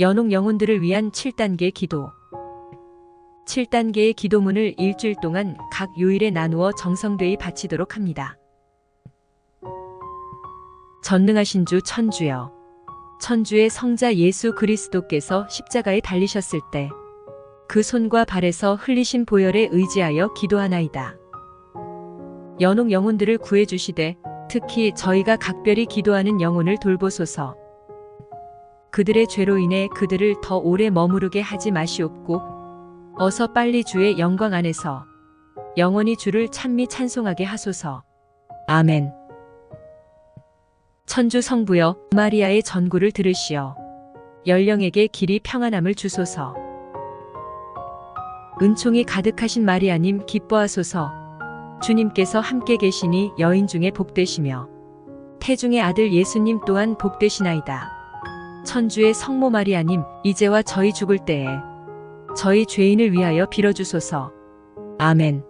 연옥 영혼들을 위한 7단계 기도. 7단계의 기도문을 일주일 동안 각 요일에 나누어 정성되이 바치도록 합니다. 전능하신 주 천주여. 천주의 성자 예수 그리스도께서 십자가에 달리셨을 때 그 손과 발에서 흘리신 보혈에 의지하여 기도하나이다. 연옥 영혼들을 구해 주시되 특히 저희가 각별히 기도하는 영혼을 돌보소서. 그들의 죄로 인해 그들을 더 오래 머무르게 하지 마시옵고 어서 빨리 주의 영광 안에서 영원히 주를 찬미 찬송하게 하소서. 아멘. 천주 성부여 마리아의 전구를 들으시어 연령에게 길이 평안함을 주소서. 은총이 가득하신 마리아님 기뻐하소서. 주님께서 함께 계시니 여인 중에 복되시며 태중의 아들 예수님 또한 복되시나이다. 천주의 성모 마리아님 이제와 저희 죽을 때에 저희 죄인을 위하여 빌어주소서. 아멘.